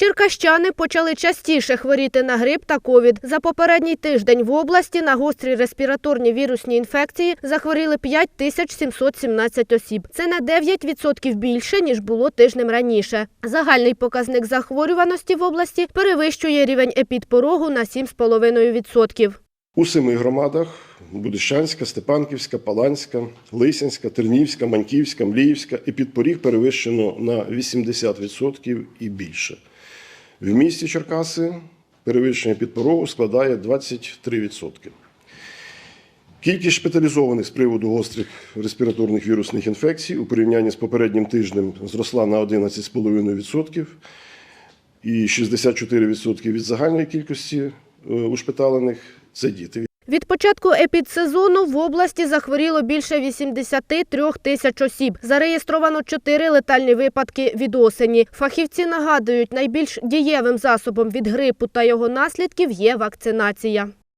Черкащани почали частіше хворіти на грип та ковід. За попередній тиждень в області на гострі респіраторні вірусні інфекції захворіли 5717 осіб. Це на 9% більше, ніж було тижнем раніше. Загальний показник захворюваності в області перевищує рівень епідпорогу на 7,5%. У семи громадах Будищанська, Степанківська, Паланська, Лисянська, Тернівська, Маньківська, Мліївська і підпоріг перевищено на 80% і більше. В місті Черкаси перевищення підпорогу складає 23%. Кількість шпиталізованих з приводу гострих респіраторних вірусних інфекцій у порівнянні з попереднім тижнем зросла на 11,5% і 64% від загальної кількості е, ушпиталених це діти. Від початку епідсезону в області захворіло більше 83 тисяч осіб. Зареєстровано 4 летальні випадки від осені. Фахівці нагадують, найбільш дієвим засобом від грипу та його наслідків є вакцинація.